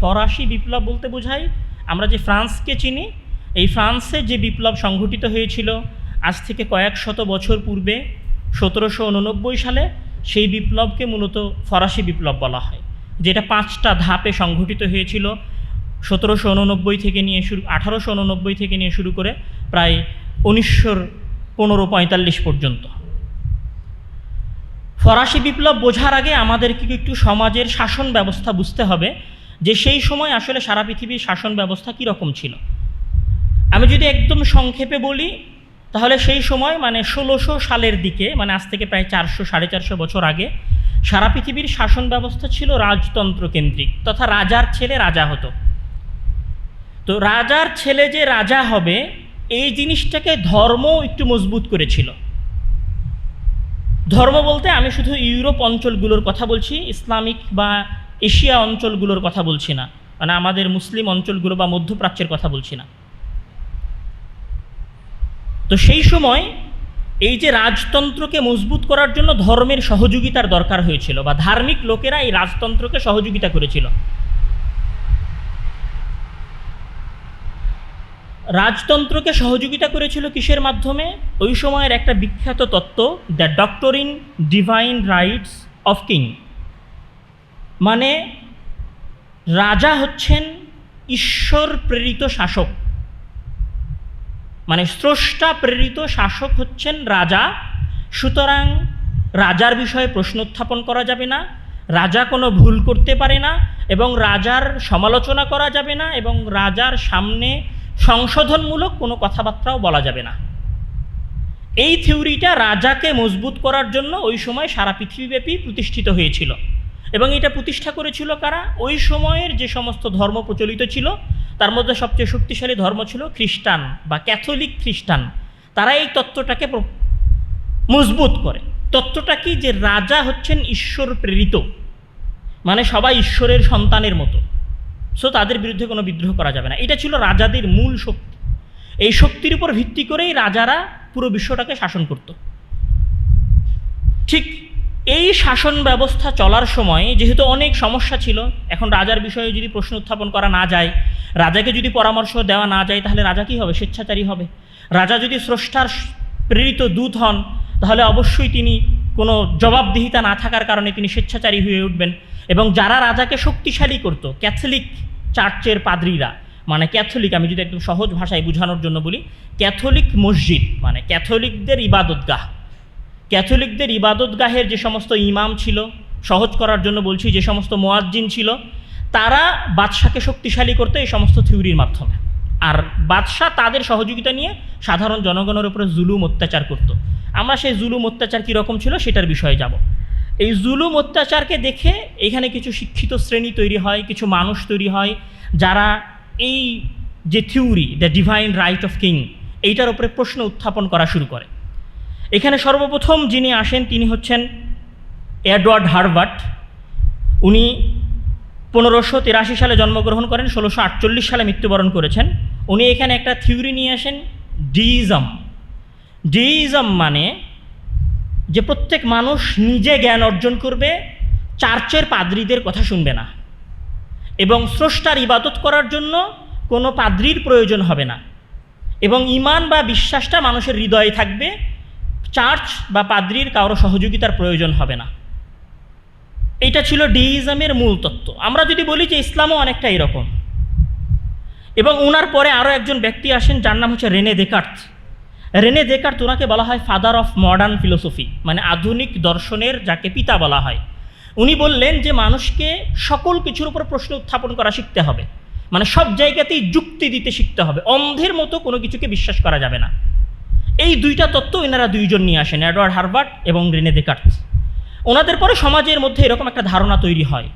ফরাসি বিপ্লব বলতে বোঝাই আমরা যে ফ্রান্সকে চিনি, এই ফ্রান্সে যে বিপ্লব সংঘটিত হয়েছিল আজ থেকে কয়েক শত বছর পূর্বে, সতেরোশো উননব্বই সালে, সেই বিপ্লবকে মূলত ফরাসি বিপ্লব বলা হয়, যেটা পাঁচটা ধাপে সংঘটিত হয়েছিল। সতেরোশো উননব্বই থেকে নিয়ে শুরু, আঠারোশো উননব্বই থেকে নিয়ে শুরু করে প্রায় উনিশশোর পনেরো পঁয়তাল্লিশ পর্যন্ত। ফরাসি বিপ্লব বোঝার আগে আমাদেরকে একটু সমাজের শাসন ব্যবস্থা বুঝতে হবে। যে সেই সময় আসলে সারা পৃথিবীর শাসন ব্যবস্থা কীরকম ছিল? আমি যদি একদম সংক্ষেপে বলি, তাহলে সেই সময় মানে ষোলোশো সালের দিকে মানে আজ থেকে প্রায় চারশো, সাড়ে চারশো বছর আগে, সারা পৃথিবীর শাসন ব্যবস্থা ছিল রাজতন্ত্র কেন্দ্রিক তথা রাজার ছেলে রাজা হতো। তো রাজার ছেলে যে রাজা হবে, এই জিনিসটাকে ধর্ম একটু মজবুত করেছিল। ধর্ম বলতে আমি শুধু ইউরোপ অঞ্চলগুলোর কথা বলছি, ইসলামিক বা এশিয়া অঞ্চলগুলোর কথা বলছি না। মানে আমাদের মুসলিম অঞ্চলগুলো বা মধ্যপ্রাচ্যের কথা বলছি না। তো সেই সময় এই যে রাজতন্ত্রকে মজবুত করার জন্য ধর্মের সহযোগিতার দরকার হয়েছিল বা ধার্মিক লোকেরা এই রাজতন্ত্রকে সহযোগিতা করেছিল। রাজতন্ত্রকে সহযোগিতা করেছিল কিসের মাধ্যমে? ওই সময়ের একটা বিখ্যাত তত্ত্ব, the doctrine divine rights of king মানে রাজা হচ্ছেন ঈশ্বর প্রেরিত শাসক। মানে স্রষ্টা প্রেরিত শাসক হচ্ছেন রাজা। সুতরাং রাজার বিষয়ে প্রশ্ন উত্থাপন করা যাবে না। রাজা কোনো ভুল করতে পারে না এবং রাজার সমালোচনা করা যাবে না এবং রাজার সামনে সংশোধনমূলক কোনো কথাবার্তাও বলা যাবে না। এই থিওরিটা রাজাকে মজবুত করার জন্য ওই সময় সারা পৃথিবীব্যাপী প্রতিষ্ঠিত হয়েছিল। এবং এটা প্রতিষ্ঠা করেছিল কারা? ওই সময়ের যে সমস্ত ধর্ম প্রচলিত ছিল, তার মধ্যে সবচেয়ে শক্তিশালী ধর্ম ছিল খ্রিস্টান বা ক্যাথলিক খ্রিস্টান। তারা এই তত্ত্বটাকে মজবুত করে। তত্ত্বটা কি? যে রাজা হচ্ছেন ঈশ্বর প্রেরিত। মানে সবাই ঈশ্বরের সন্তানের মতো। সো তাদের বিরুদ্ধে কোনো বিদ্রোহ করা যাবে না। এটা ছিল রাজাদের মূল শক্তি। এই শক্তির উপর ভিত্তি করেই রাজারা পুরো বিশ্বটাকে শাসন করত। ঠিক এই শাসন ব্যবস্থা চলার সময় যেহেতু অনেক সমস্যা ছিল, এখন রাজার বিষয়ে যদি প্রশ্ন উত্থাপন করা না যায়, রাজাকে যদি পরামর্শ দেওয়া না যায়, তাহলে রাজা কী হবে? স্বেচ্ছাচারী হবে। রাজা যদি স্রষ্টার প্রেরিত দূত হন, তাহলে অবশ্যই তিনি কোনো জবাবদিহিতা না থাকার কারণে তিনি স্বেচ্ছাচারী হয়ে উঠবেন। এবং যারা রাজাকে শক্তিশালী করত, ক্যাথলিক চার্চের পাদ্রীরা মানে ক্যাথলিক, আমি যদি একদম সহজ ভাষায় বোঝানোর জন্য বলি, ক্যাথলিক মসজিদ মানে ক্যাথলিকদের ইবাদতগাহ। ক্যাথলিকদের ইবাদতগাহের যে সমস্ত ইমাম ছিল, সহজ করার জন্য বলছি, যে সমস্ত মোয়াজ্জিন ছিল, তারা বাদশাকে শক্তিশালী করতো এই সমস্ত থিওরির মাধ্যমে। আর বাদশাহ তাদের সহযোগিতা নিয়ে সাধারণ জনগণের উপরে জুলুম অত্যাচার করত। আমরা সেই জুলুম অত্যাচার কীরকম ছিল সেটার বিষয়ে যাব। এই জুলুম অত্যাচারকে দেখে এখানে কিছু শিক্ষিত শ্রেণি তৈরি হয়, কিছু মানুষ তৈরি হয়, যারা এই যে theory the divine right of king এইটার উপরে প্রশ্ন উত্থাপন করা শুরু করে। এখানে সর্বপ্রথম যিনি আসেন তিনি হচ্ছেন এডওয়ার্ড হারবার্ট উনি পনেরোশো তিরাশি সালে জন্মগ্রহণ করেন, ষোলোশো আটচল্লিশ সালে মৃত্যুবরণ করেছেন। উনি এখানে একটা থিওরি নিয়ে আসেন, ডিইজম। ডিইজম মানে যে প্রত্যেক মানুষ নিজে জ্ঞান অর্জন করবে, চার্চের পাদ্রীদের কথা শুনবে না। এবং স্রষ্টার ইবাদত করার জন্য কোনো পাদ্রির প্রয়োজন হবে না। এবং ইমান বা বিশ্বাসটা মানুষের হৃদয়ে থাকবে চার্চ বা পাদ্রির কারও সহযোগিতার প্রয়োজন হবে না। এটা ছিল ডিইজমের মূল তত্ত্ব। আমরা যদি বলি যে ইসলামও অনেকটা এরকম। এবং ওনার পরে আরও একজন ব্যক্তি আসেন, যার নাম হচ্ছে রেনে দেকার্থ। রেনে দেকার্ত ওনাকে বলা হয় ফাদার অফ মডার্ন ফিলোসফি মানে আধুনিক দর্শনের যাকে পিতা বলা হয়। উনি বললেন যে মানুষকে সকল কিছুর উপর প্রশ্ন উত্থাপন করা শিখতে হবে। মানে সব জায়গাতেই যুক্তি দিতে শিখতে হবে। অন্ধের মতো কোনো কিছুকে বিশ্বাস করা যাবে না। এই দুইটা তত্ত্ব এনারা দুইজন নিয়ে আসেন, এডওয়ার্ড হারবার্ট এবং রেনে দেকার্ত ওনাদের পরে সমাজের মধ্যে এরকম একটা ধারণা তৈরি হয়।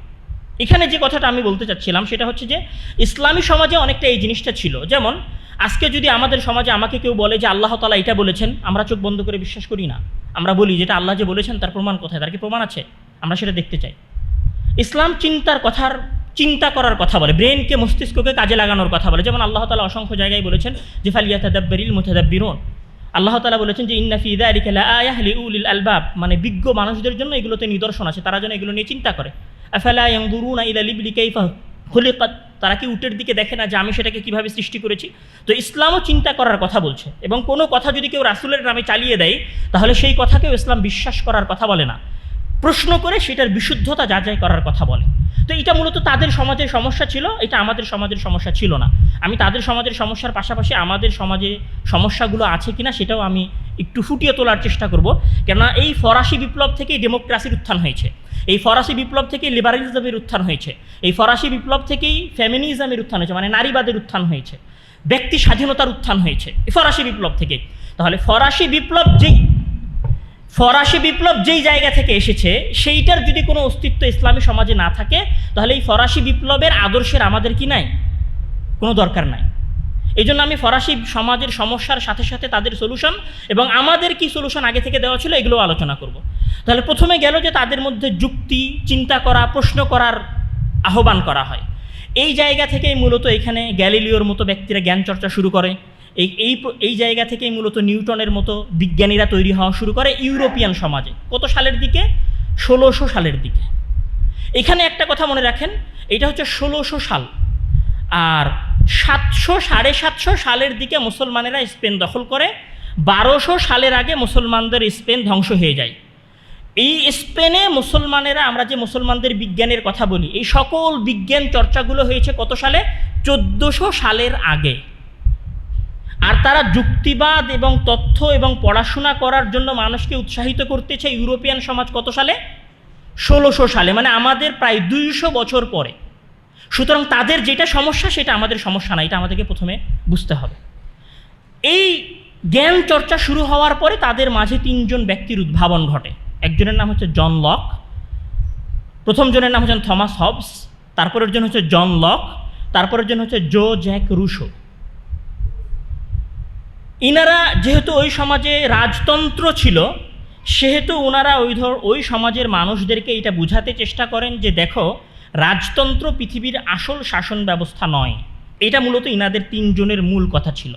এখানে যে কথাটা আমি বলতে চাচ্ছিলাম সেটা হচ্ছে যে, ইসলামী সমাজে অনেকটা এই জিনিসটা ছিল। যেমন, আজকে যদি আমাদের সমাজে আমাকে কেউ বলে যে আল্লাহ তালা এটা বলেছেন, আমরা চোখ বন্ধ করে বিশ্বাস করি না। আমরা বলি যেটা আল্লাহ যে বলেছেন তার প্রমাণ কোথায়? তার কি প্রমাণ আছে? আমরা সেটা দেখতে চাই। ইসলাম চিন্তার কথার, চিন্তা করার কথা বলে, ব্রেনকে মস্তিষ্ককে কাজে লাগানোর কথা বলে। যেমন আল্লাহ তালা অসংখ্য জায়গায় বলেছেন যে ফালিয়া তাদাব্বরিল মুতাদাব্বিরুন। আল্লাহ তালা বলেছেন যে, ইন্না ফিদা আহলি উল ইল আলবাব। মানে বিজ্ঞ মানুষদের জন্য এগুলোতে নিদর্শন আছে, তারা যেন এগুলো নিয়ে চিন্তা করে। আফালা ইদা তারা কি উটের দিকে দেখে না যে আমি সেটাকে কীভাবে সৃষ্টি করেছি? তো ইসলামও চিন্তা করার কথা বলছে এবং কোনো কথা যদি কেউ রাসুলের নামে চালিয়ে দেয়, তাহলে সেই কথাকেও ইসলাম বিশ্বাস করার কথা বলে না। প্রশ্ন করে সেটার বিশুদ্ধতা যাচাই করার কথা বলে। তো এটা মূলত তাদের সমাজের সমস্যা ছিল, এটা আমাদের সমাজের সমস্যা ছিল না। আমি তাদের সমাজের সমস্যার পাশাপাশি আমাদের সমাজে সমস্যাগুলো আছে কিনা সেটাও আমি একটু ফুটিয়ে তোলার চেষ্টা করব। কেননা এই ফরাসি বিপ্লব থেকেই ডেমোক্রাসির উত্থান হয়েছে। এই ফরাসি বিপ্লব থেকেই লিবারালিজমের উত্থান হয়েছে। এই ফরাসি বিপ্লব থেকেই ফ্যামিনিজমের উত্থান হয়েছে মানে নারীবাদের উত্থান হয়েছে। ব্যক্তি স্বাধীনতার উত্থান হয়েছে ফরাসি বিপ্লব থেকে। তাহলে ফরাসি বিপ্লব যেই ফরাসি বিপ্লব যেই জায়গা থেকে এসেছে, সেইটার যদি কোনো অস্তিত্ব ইসলামী সমাজে না থাকে, তাহলে এই ফরাসি বিপ্লবের আদর্শের আমাদের কি নাই? কোনো দরকার নাই। এই জন্য আমি ফরাসি সমাজের সমস্যার সাথে সাথে তাদের সলিউশন এবং আমাদের কি সলিউশন আগে থেকে দেওয়া ছিল এগুলো আলোচনা করব। তাহলে প্রথমে গেল যে তাদের মধ্যে যুক্তি, চিন্তা করা, প্রশ্ন করার আহ্বান করা হয়। এই জায়গা থেকেই মূলত এখানে গ্যালিলিওর মতো ব্যক্তিরা জ্ঞান চর্চা শুরু করে। এই এই এই জায়গা থেকেই মূলত নিউটনের মতো বিজ্ঞানীরা তৈরি হওয়া শুরু করে ইউরোপিয়ান সমাজে। কত সালের দিকে? ষোলোশো সালের দিকে। এখানে একটা কথা মনে রাখেন, এটা হচ্ছে ষোলোশো সাল। আর সাতশো, সাড়ে সাতশো সালের দিকে মুসলমানেরা স্পেন দখল করে, বারোশো সালের আগে মুসলমানদের স্পেন ধ্বংস হয়ে যায়। এই স্পেনে মুসলমানেরা, আমরা যে মুসলমানদের বিজ্ঞানের কথা বলি, এই সকল বিজ্ঞান চর্চাগুলো হয়েছে কত সালে? চোদ্দোশো সালের আগে। আর তারা যুক্তিবাদ এবং তথ্য এবং পড়াশোনা করার জন্য মানুষকে উৎসাহিত করতে করতেছে ইউরোপিয়ান সমাজ কত সালে? ষোলোশো সালে মানে আমাদের প্রায় দুইশো বছর পরে। সুতরাং তাদের যেটা সমস্যা, সেটা আমাদের সমস্যা না, এটা আমাদেরকে প্রথমে বুঝতে হবে। এই জ্ঞান চর্চা শুরু হওয়ার পরে তাদের মাঝে তিনজন ব্যক্তির উদ্ভাবন ঘটে। একজনের নাম হচ্ছে জন লক প্রথম জনের নাম হচ্ছেন থমাস হবস, তারপরের জন হচ্ছে জন লক, তারপরের জন হচ্ছে জো জ্যাক রুশো। ইনারা যেহেতু ওই সমাজে রাজতন্ত্র ছিল, সেহেতু ওনারা ওই ধর, ওই সমাজের মানুষদেরকে এটা বুঝাতে চেষ্টা করেন যে দেখো, রাজতন্ত্র পৃথিবীর আসল শাসন ব্যবস্থা নয়। এটা মূলত ইনাদের তিনজনের মূল কথা ছিল।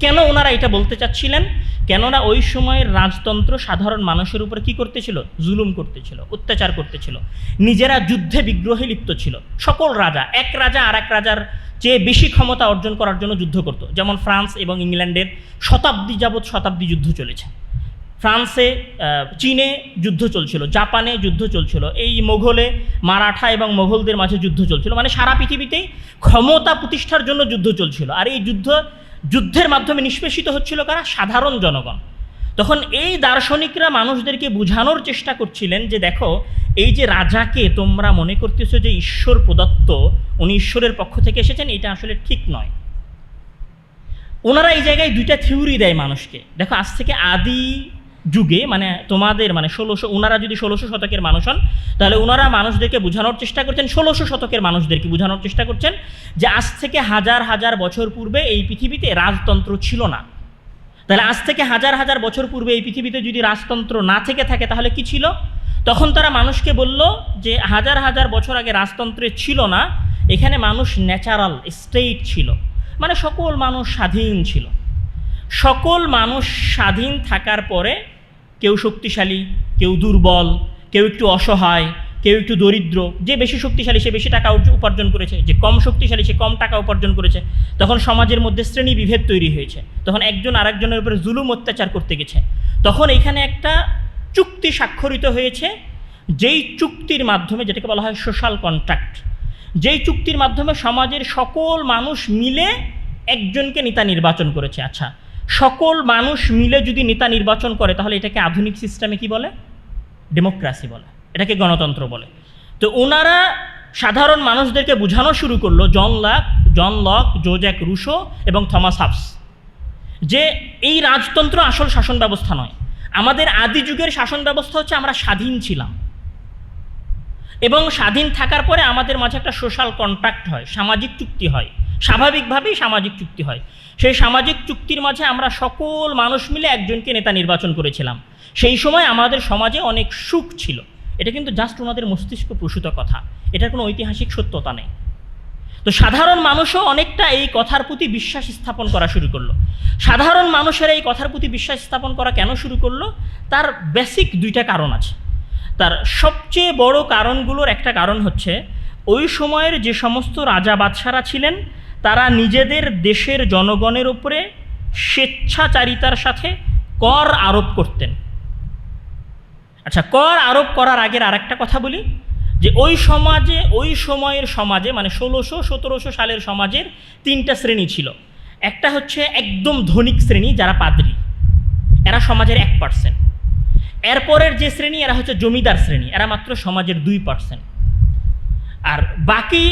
কেন ওনারা এটা বলতে চাচ্ছিলেন? কেননা ওই সময়ের রাজতন্ত্র সাধারণ মানুষের উপরে কি করতেছিল? জুলুম করতেছিল, অত্যাচার করতেছিল। নিজেরা যুদ্ধে বিগ্রহে লিপ্ত ছিল। সকল রাজা, এক রাজা আর এক রাজার চেয়ে বেশি ক্ষমতা অর্জন করার জন্য যুদ্ধ করত। যেমন ফ্রান্স এবং ইংল্যান্ডের শতাব্দী যাবৎ শতাব্দী যুদ্ধ চলেছে। ফ্রান্সে চীনে যুদ্ধ চলছিল, জাপানে যুদ্ধ চলছিল, এই মোঘলে, মারাঠা এবং মোঘলদের মাঝে যুদ্ধ চলছিল। মানে সারা পৃথিবীতেই ক্ষমতা প্রতিষ্ঠার জন্য যুদ্ধ চলছিল। আর এই যুদ্ধ, যুদ্ধের মাধ্যমে নিষ্পেষিত হচ্ছিল কারা? সাধারণ জনগণ। তখন এই দার্শনিকরা মানুষদেরকে বোঝানোর চেষ্টা করছিলেন যে দেখো, এই যে রাজাকে তোমরা মনে করতেছো যে ঈশ্বর প্রদত্ত, উনি ঈশ্বরের পক্ষ থেকে এসেছেন, এটা আসলে ঠিক নয়। ওনারা এই জায়গায় দুইটা থিওরি দেয় মানুষকে। দেখো, আজ থেকে আদি যুগে মানে তোমাদের মানে ষোলোশো, ওনারা যদি ষোলোশো শতকের মানুষ হন, তাহলে ওনারা মানুষদেরকে বোঝানোর চেষ্টা করছেন, ষোলোশো শতকের মানুষদেরকে বোঝানোর চেষ্টা করছেন যে আজ থেকে হাজার হাজার বছর পূর্বে এই পৃথিবীতে রাজতন্ত্র ছিল না। তাহলে আজ থেকে হাজার হাজার বছর পূর্বে এই পৃথিবীতে যদি রাজতন্ত্র না থেকে থাকে, তাহলে কি ছিল? তখন তারা মানুষকে বলল যে হাজার হাজার বছর আগে রাজতন্ত্রে ছিল না, এখানে মানুষ ন্যাচারাল স্টেট ছিল। মানে সকল মানুষ স্বাধীন ছিল। সকল মানুষ স্বাধীন থাকার পরে কেউ শক্তিশালী, কেউ দুর্বল, কেউ একটু অসহায় কেউ একটু দরিদ্র, যে বেশি শক্তিশালী সে বেশি টাকা উপার্জন করেছে, যে কম শক্তিশালী সে কম টাকা উপার্জন করেছে, তখন সমাজের মধ্যে শ্রেণি বিভেদ তৈরি হয়েছে। তখন একজন আরেকজনের উপরে জুলুম অত্যাচার করতে গেছে। তখন এখানে একটা চুক্তি স্বাক্ষরিত হয়েছে, যেই চুক্তির মাধ্যমে, যেটাকে বলা হয় সোশ্যাল কন্ট্রাক্ট যেই চুক্তির মাধ্যমে সমাজের সকল মানুষ মিলে একজনকে নেতা নির্বাচন করেছে। আচ্ছা সকল মানুষ মিলে যদি নেতা নির্বাচন করে, তাহলে এটাকে আধুনিক সিস্টেমে কি বলে? ডেমোক্রাসি বলে। এটাকে গণতন্ত্র বলে। তো ওনারা সাধারণ মানুষদেরকে বোঝানো শুরু করল জন লাক, জন লক, জোজ্যাক রুশো এবং থমাস হাবস যে এই রাজতন্ত্র আসল শাসন ব্যবস্থা নয়। আমাদের আদি যুগের শাসন ব্যবস্থা হচ্ছে আমরা স্বাধীন ছিলাম। এবং স্বাধীন থাকার পরে আমাদের মাঝে একটা সোশ্যাল কন্ট্রাক্ট হয়, সামাজিক চুক্তি হয়। স্বাভাবিকভাবেই সামাজিক চুক্তি হয়। সেই সামাজিক চুক্তির মাঝে আমরা সকল মানুষ মিলে একজনকে নেতা নির্বাচন করেছিলাম। সেই সময় আমাদের সমাজে অনেক সুখ ছিল। এটা কিন্তু জাস্ট ওনাদের মস্তিষ্ক প্রসূত কথা। এটার কোনো ঐতিহাসিক সত্যতা নেই। তো সাধারণ মানুষও অনেকটা এই কথার প্রতি বিশ্বাস স্থাপন করা শুরু করল। সাধারণ মানুষের এই কথার প্রতি বিশ্বাস স্থাপন করা কেন শুরু করল? তার বেসিক দুইটা কারণ আছে। তার সবচেয়ে বড় কারণগুলোর একটা কারণ হচ্ছে, ওই সময়ের যে সমস্ত রাজা বাদশারা ছিলেন, তারা নিজেদের দেশের জনগণের উপরে স্বেচ্ছাচারিতার সাথে কর আরোপ করতেন। আচ্ছা কর আরোপ করার আগের আরেকটা কথা বলি, যে ওই সমাজে, ওই সময়ের সমাজে মানে ষোলোশো সতেরোশো সালের সমাজের তিনটা শ্রেণি ছিল। একটা হচ্ছে একদম ধনিক শ্রেণি, যারা পাদ্রী। এরা সমাজের এক পার্সেন্ট এরপরের যে শ্রেণি, এরা হচ্ছে জমিদার শ্রেণি। এরা মাত্র সমাজের দুই পার্সেন্ট আর বাকি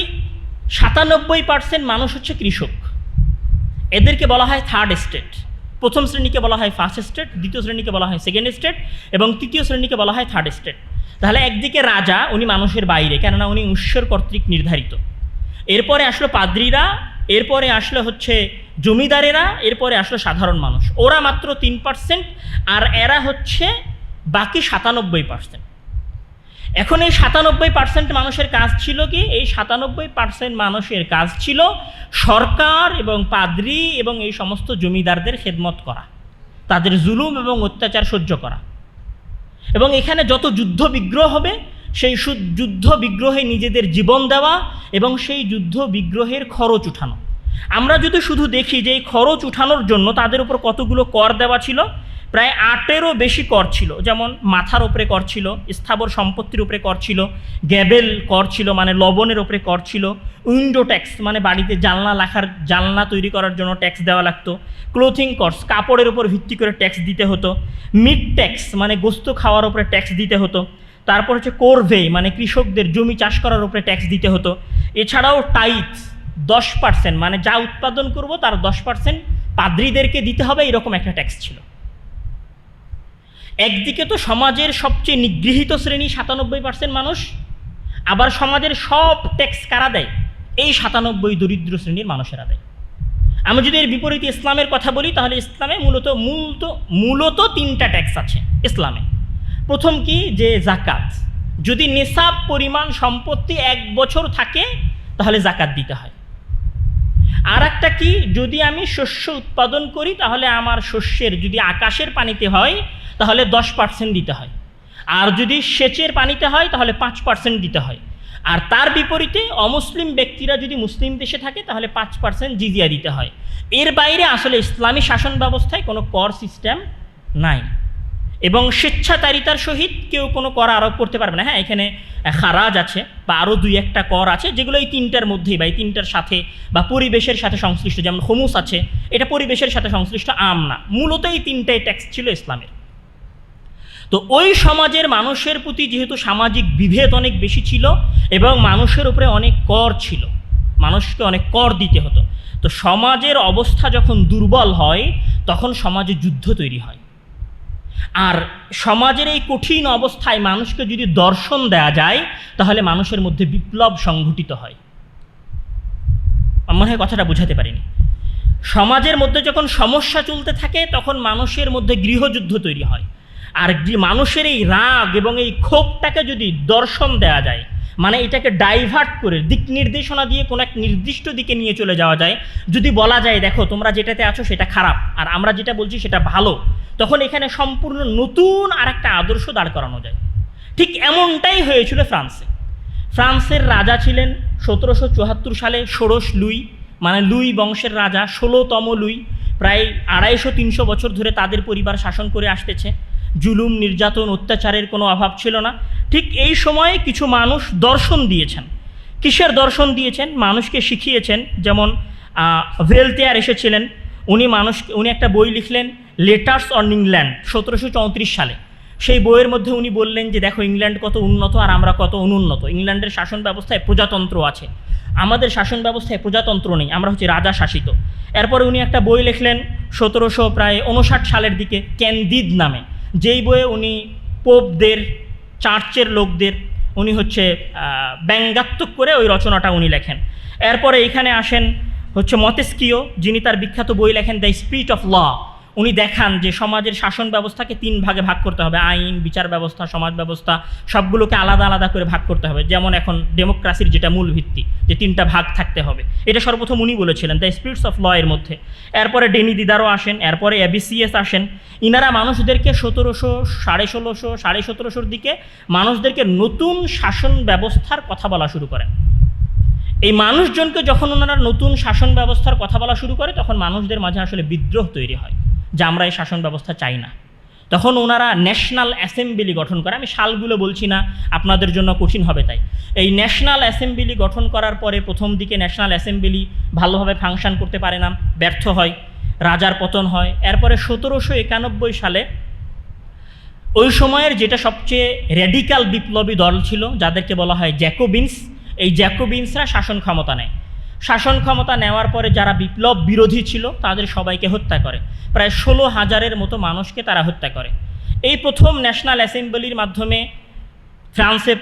সাতানব্বই পার্সেন্ট মানুষ হচ্ছে কৃষক। এদেরকে বলা হয় থার্ড স্টেট প্রথম শ্রেণীকে বলা হয় ফার্স্ট স্টেট দ্বিতীয় শ্রেণীকে বলা হয় সেকেন্ড স্টেট এবং তৃতীয় শ্রেণীকে বলা হয় থার্ড স্টেট তাহলে একদিকে রাজা, উনি মানুষের বাইরে, কেননা উনি ঈশ্বর কর্তৃক নির্ধারিত। এরপরে আসলো পাদ্রীরা, এরপরে আসলো হচ্ছে জমিদারেরা, এরপরে আসলো সাধারণ মানুষ। ওরা মাত্র তিন পার্সেন্ট আর এরা হচ্ছে বাকি সাতানব্বই পার্সেন্ট এখন এই সাতানব্বই পার্সেন্ট মানুষের কাজ ছিল কি? এই সাতানব্বই পার্সেন্ট মানুষের কাজ ছিল সরকার এবং পাদ্রী এবং এই সমস্ত জমিদারদের খেদমত করা, তাদের জুলুম এবং অত্যাচার সহ্য করা। এবং এখানে যত যুদ্ধ বিগ্রহ হবে, সেই যুদ্ধ বিগ্রহে নিজেদের জীবন দেওয়া এবং সেই যুদ্ধ বিগ্রহের খরচ উঠানো। আমরা যদি শুধু দেখি যে এই খরচ উঠানোর জন্য তাদের উপর কতগুলো কর দেওয়া ছিল প্রায় আটেরও বেশি কর ছিল। যেমন মাথার ওপরে কর ছিল, স্থাবর সম্পত্তির উপরে কর ছিল, গ্যাবেল কর ছিল মানে লবণের ওপরে কর ছিল, উইন্ডো ট্যাক্স মানে বাড়িতে জানলা লাখার জানলা তৈরি করার জন্য ট্যাক্স দেওয়া লাগতো, ক্লোথিং কর্স, কাপড়ের উপর ভিত্তি করে ট্যাক্স দিতে হতো, মিট ট্যাক্স মানে গোস্ত খাওয়ার উপরে ট্যাক্স দিতে হতো, তারপর হচ্ছে কোরভে মানে কৃষকদের জমি চাষ করার উপরে ট্যাক্স দিতে হতো। এছাড়াও টাইট দশ পার্সেন্ট মানে যা উৎপাদন করব তার দশ পার্সেন্ট পাদ্রীদেরকে দিতে হবে, এরকম একটা ট্যাক্স ছিল। একদিকে তো সমাজের সবচেয়ে নিগৃহীত শ্রেণি সাতানব্বই পার্সেন্ট মানুষ, আবার সমাজের সব ট্যাক্স কারা দেয়? এই সাতানব্বই দরিদ্র শ্রেণির মানুষেরা দেয়। আমি যদি এর বিপরীতে ইসলামের কথা বলি, তাহলে ইসলামে মূলত মূলত মূলত তিনটা ট্যাক্স আছে ইসলামে। প্রথম কি? যে জাকাত। যদি নেশাব পরিমাণ সম্পত্তি এক বছর থাকে, তাহলে জাকাত দিতে হয়। আর একটা কি? যদি আমি শস্য উৎপাদন করি, তাহলে আমার শস্যের, যদি আকাশের পানিতে হয় তাহলে দশ পার্সেন্ট দিতে হয়। আর যদি সেচের পানিতে হয়, তাহলে পাঁচ পার্সেন্ট দিতে হয়। আর তার বিপরীতে অমুসলিম ব্যক্তিরা যদি মুসলিম দেশে থাকে, তাহলে পাঁচ পার্সেন্ট জিজিয়া দিতে হয়। এর বাইরে আসলে ইসলামী শাসন ব্যবস্থায় কোনো কর সিস্টেম নাই। এবং স্বেচ্ছাচারিতার সহিত কেউ কোনো কর আরোপ করতে পারবে না। হ্যাঁ এখানে খারাজ আছে বা আরও দুই একটা কর আছে, যেগুলো এই তিনটার মধ্যেই বা এই তিনটার সাথে বা পরিবেশের সাথে সংশ্লিষ্ট। যেমন হোমুস আছে, এটা পরিবেশের সাথে সংশ্লিষ্ট আম না। মূলত এই তিনটাই ট্যাক্স ছিল ইসলামের। তো ওই সমাজের মানুষের প্রতি যেহেতু সামাজিক বিভেদ অনেক বেশি ছিল এবং মানুষের উপরে অনেক কর ছিল, মানুষকে অনেক কর দিতে হতো, তো সমাজের অবস্থা যখন দুর্বল হয়, তখন সমাজে যুদ্ধ তৈরি হয়। আর সমাজের এই কঠিন অবস্থায় মানুষকে যদি দর্শন দেয়া যায়, তাহলে মানুষের মধ্যে বিপ্লব সংঘটিত হয়। মনে হয় কথাটা বোঝাতে পারিনি। সমাজের মধ্যে যখন সমস্যা চলতে থাকে, তখন মানুষের মধ্যে গৃহযুদ্ধ তৈরি হয়। আর মানুষের এই রাগ এবং এই ক্ষোভটাকে যদি দর্শন দেওয়া যায় মানে এটাকে ডাইভার্ট করে, দিক নির্দেশনা দিয়ে কোনো এক নির্দিষ্ট দিকে নিয়ে চলে যাওয়া যায়, যদি বলা যায়, দেখো, তোমরা যেটাতে আছো সেটা খারাপ, আর আমরা যেটা বলছি সেটা ভালো, তখন এখানে সম্পূর্ণ নতুন আর একটা আদর্শ দাঁড় করানো যায়। ঠিক এমনটাই হয়েছিল ফ্রান্সে। ফ্রান্সের রাজা ছিলেন সতেরোশো চুয়াত্তর সালে ষোড়শ লুই মানে লুই বংশের রাজা, ষোলোতম লুই, প্রায় আড়াইশো তিনশো বছর ধরে তাদের পরিবার শাসন করে আসতেছে। জুলুম, নির্যাতন, অত্যাচারের কোনো অভাব ছিল না। ঠিক এই সময়ে কিছু মানুষ দর্শন দিয়েছেন। কিসের দর্শন দিয়েছেন? মানুষকে শিখিয়েছেন। যেমন ভেলতেয়ার এসেছিলেন। উনি মানুষ উনি একটা বই লিখলেন লেটার্স অন ইংল্যান্ড সতেরোশো চৌত্রিশ সালে। সেই বইয়ের মধ্যে উনি বললেন যে, দেখো, ইংল্যান্ড কত উন্নত আর আমরা কত অনুন্নত। ইংল্যান্ডের শাসন ব্যবস্থায় প্রজাতন্ত্র আছে। আমাদের শাসন ব্যবস্থায় প্রজাতন্ত্র নেই। আমরা হচ্ছে রাজা শাসিত। এরপরে উনি একটা বই লিখলেন, সতেরোশো প্রায় উনষাট সালের দিকে ক্যান্দিদ নামে। যেই বইয়ে উনি পোপদের, চার্চের লোকদের, উনি হচ্ছে ব্যঙ্গাত্মক করে ওই রচনাটা উনি লেখেন। এরপরে এখানে আসেন হচ্ছে মতেস্কিও, যিনি তার বিখ্যাত বই লেখেন দ্য স্পিরিট অফ ল উনি দেখান যে সমাজের শাসন ব্যবস্থাকে তিন ভাগে ভাগ করতে হবে। আইন, বিচার ব্যবস্থা, সমাজ ব্যবস্থা, সবগুলোকে আলাদা আলাদা করে ভাগ করতে হবে। যেমন এখন ডেমোক্রাসির যেটা মূল ভিত্তি, যে তিনটা ভাগ থাকতে হবে। এটা সর্বপ্রথম উনি বলেছিলেন দ্য স্পিরিটস অফ ল এর মধ্যে। এরপরে ডেনি দিদারও আসেন, এরপরে এবিসিএস আসেন। ইনারা মানুষদেরকে সতেরোশো, সাড়ে ষোলোশো, সাড়ে সতেরোশোর দিকে মানুষদেরকে নতুন শাসন ব্যবস্থার কথা বলা শুরু করেন। এই মানুষজনকে যখন ওনারা নতুন শাসন ব্যবস্থার কথা বলা শুরু করে, তখন মানুষদের মাঝে আসলে বিদ্রোহ তৈরি হয়। যে আমরা এই শাসন ব্যবস্থা চাই না। তখন ওনারা ন্যাশনাল অ্যাসেম্বলি গঠন করে। আমি সালগুলো বলছি না, আপনাদের জন্য কঠিন হবে তাই। এই ন্যাশনাল অ্যাসেম্বলি গঠন করার পরে প্রথম দিকে ন্যাশনাল অ্যাসেম্বলি ভালোভাবে ফাংশন করতে পারে না, ব্যর্থ হয়, রাজার পতন হয়। এরপরে সতেরোশো একানব্বই সালে ওই সময়ের যেটা সবচেয়ে রেডিক্যাল বিপ্লবী দল ছিল, যাদেরকে বলা হয় জ্যাকোবিনস, এই জ্যাকোবিনসরা শাসন ক্ষমতা নেয়। শাসন ক্ষমতা নেওয়ার পরে যারা বিপ্লব বিরোধী ছিল, তাদের সবাইকে হত্যা করে। প্রায় ষোলো হাজারের মতো মানুষকে তারা হত্যা করে। এই প্রথম ন্যাশনাল অ্যাসেম্বলির মাধ্যমে ফ্রান্সে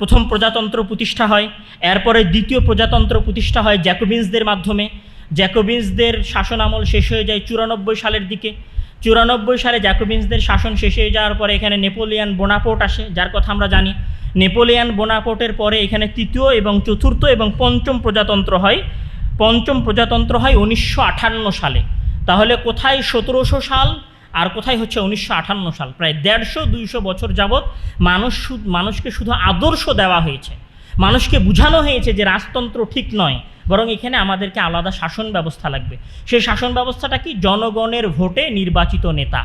প্রথম প্রজাতন্ত্র প্রতিষ্ঠা হয়, এরপরে দ্বিতীয় প্রজাতন্ত্র প্রতিষ্ঠা হয় জ্যাকোবিন্সদের মাধ্যমে। জ্যাকোবিন্সদের শাসন আমল শেষ হয়ে যায় চুরানব্বই সালের দিকে। চুরানব্বই সালে জ্যাকোবিন্সদের শাসন শেষ হয়ে যাওয়ার পরে এখানে নেপোলিয়ান বোনাপোর্ট আসে, যার কথা আমরা জানি। নেপোলিয়ান বোনাপোর্টের পরে এখানে তৃতীয় এবং চতুর্থ এবং পঞ্চম প্রজাতন্ত্র হয়। পঞ্চম প্রজাতন্ত্র হয় উনিশশো আটান্ন সালে। তাহলে কোথায় সতেরোশো সাল আর কোথায় হচ্ছে উনিশশো আটান্ন সাল? প্রায় দেড়শো, দুইশো বছর যাবৎ মানুষ মানুষকে শুধু আদর্শ দেওয়া হয়েছে। মানুষকে বোঝানো হয়েছে যে রাজতন্ত্র ঠিক নয়, বরং এখানে আমাদেরকে আলাদা শাসন ব্যবস্থা লাগবে। সেই শাসন ব্যবস্থাটা কি? জনগণের ভোটে নির্বাচিত নেতা।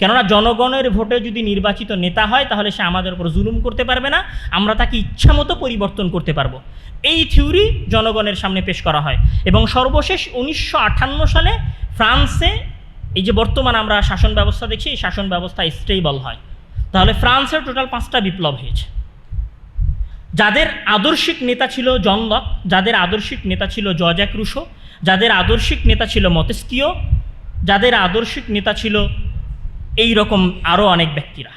কেননা জনগণের ভোটে যদি নির্বাচিত নেতা হয়, তাহলে সে আমাদের উপর জুলুম করতে পারবে না। আমরা তাকে ইচ্ছামতো পরিবর্তন করতে পারব। এই থিওরি জনগণের সামনে পেশ করা হয়। এবং সর্বশেষ উনিশশো আটান্ন সালে ফ্রান্সে এই যে বর্তমান আমরা শাসন ব্যবস্থা দেখছি, এই শাসন ব্যবস্থা স্টেবল হয়। তাহলে ফ্রান্সের টোটাল পাঁচটা বিপ্লব হয়েছে। যাদের আদর্শিক নেতা ছিল জন যাদের আদর্শিক নেতা ছিল জর্জ্যাক রুশো, যাদের আদর্শিক নেতা ছিল মতেস্কিও, যাদের আদর্শিক নেতা ছিল এই রকম আরও অনেক ব্যক্তিরা।